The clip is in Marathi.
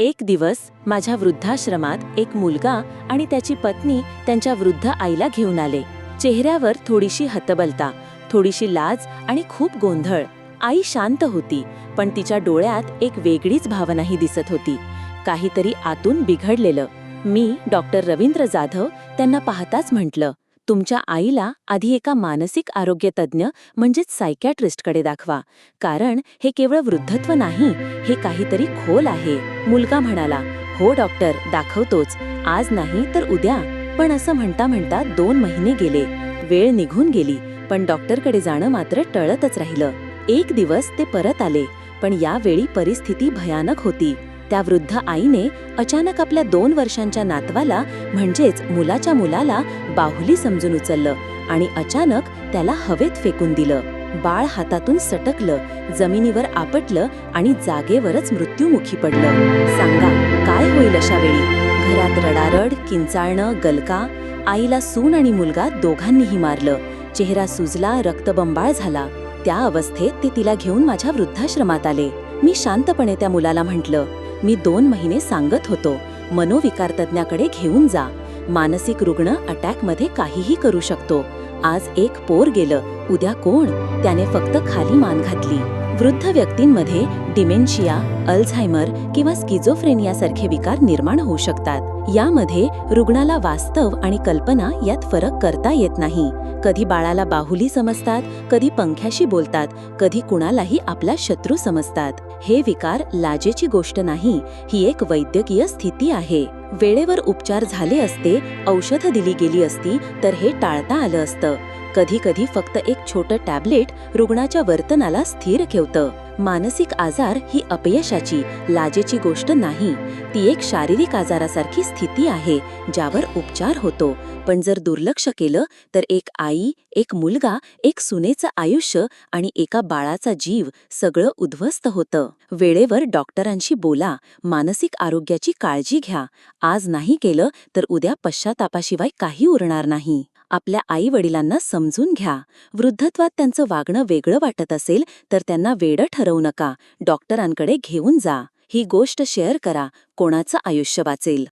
एक दिवस माझ्या वृद्धाश्रमात एक मुलगा आणि त्याची पत्नी त्यांच्या वृद्ध आईला घेऊन आले. चेहऱ्यावर थोडीशी हतबलता थोडीशी लाज आणि खूप गोंधळ. आई शांत होती पण तिच्या डोळ्यात एक वेगळीच भावनाही दिसत होती. काहीतरी आतून बिघडलेलं. मी डॉक्टर रवींद्र जाधव त्यांना पाहताच म्हटलं तुमच्या आईला आधी एका मानसिक आरोग्य तज्ज्ञ म्हणजेच सायकॅट्रिस्टकडे दाखवा. कारण हे केवळ वृद्धत्व नाही हे काहीतरी खोल आहे मुलगा म्हणाला. हो डॉक्टर दाखवतोच. आज नाही तर उद्या. पण असं म्हणता म्हणता दोन महिने गेले. वेळ निघून गेली. पण डॉक्टरकडे जाणं मात्र टळतच राहिलं. एक दिवस ते परत आले. पण यावेळी परिस्थिती भयानक होती. त्या वृद्ध आईने अचानक आपल्या दोन वर्षांच्या नातवाला म्हणजेच मुलाच्या मुलाला बाहुली समजून उचललं आणि अचानक त्याला हवेत फेकून दिलं. बाळ हातातून सटकलं जमिनीवर आपटलं आणि जागेवरच मृत्युमुखी पडलं. सांगा काय होईल अशा वेळी घरात रडारड किंचाळणं गलका? आईला सून आणि मुलगा दोघांनीही मारलं. चेहरा सुजला रक्तबंबाळ झाला. त्या अवस्थेत ते तिला घेऊन माझ्या वृद्धाश्रमात आले. मी शांतपणे त्या मुलाला म्हटलं मी दोन महिने सांगत होतो मनोविकारतज्ञाकडे घेऊन जा. मानसिक रुग्ण अटॅकमध्ये काहीही करू शकतो. आज एक पोर गेलं उद्या कोण? त्याने फक्त खाली मान घातली. वृद्ध व्यक्तींमध्ये डिमेन्शिया अल्झायमर किंवा स्किझोफ्रेनियासारखे विकार निर्माण होऊ शकतात. यामध्ये रुग्णाला वास्तव आणि कल्पना यात फरक करता येत नाही. कधी बाळाला बाहुली समजतात कधी पंख्याशी बोलतात कधी कुणालाही आपला शत्रू समजतात. हे विकार लाजेची गोष्ट नाही ही एक वैद्यकीय स्थिती आहे. वेळेवर उपचार झाले असते औषधं दिली गेली असती तर हे टाळता आलं असतं. कधी कधी फक्त एक छोटं टॅबलेट रुग्णाच्या वर्तनाला स्थिर ठेवतं. मानसिक आजार ही अपयशाची लाजेची गोष्ट नाही. ती एक शारीरिक आजारासारखी स्थिती आहे ज्यावर उपचार होतो. पण जर दुर्लक्ष केलं तर एक आई एक मुलगा एक सुनेचं आयुष्य आणि एका बाळाचा जीव सगळं उद्ध्वस्त होतं. वेळेवर डॉक्टरांशी बोला मानसिक आरोग्याची काळजी घ्या. आज नाही केलं तर उद्या पश्चातापाशिवाय काही उरणार नाही. आपल्या आई वडिलांना समजून घ्या. वृद्धत्वात त्यांचं वागणं वेगळं वाटत असेल तर त्यांना वेडं ठरवू नका. डॉक्टरांकडे घेऊन जा. ही गोष्ट शेअर करा. कोणाचं आयुष्य वाचेल?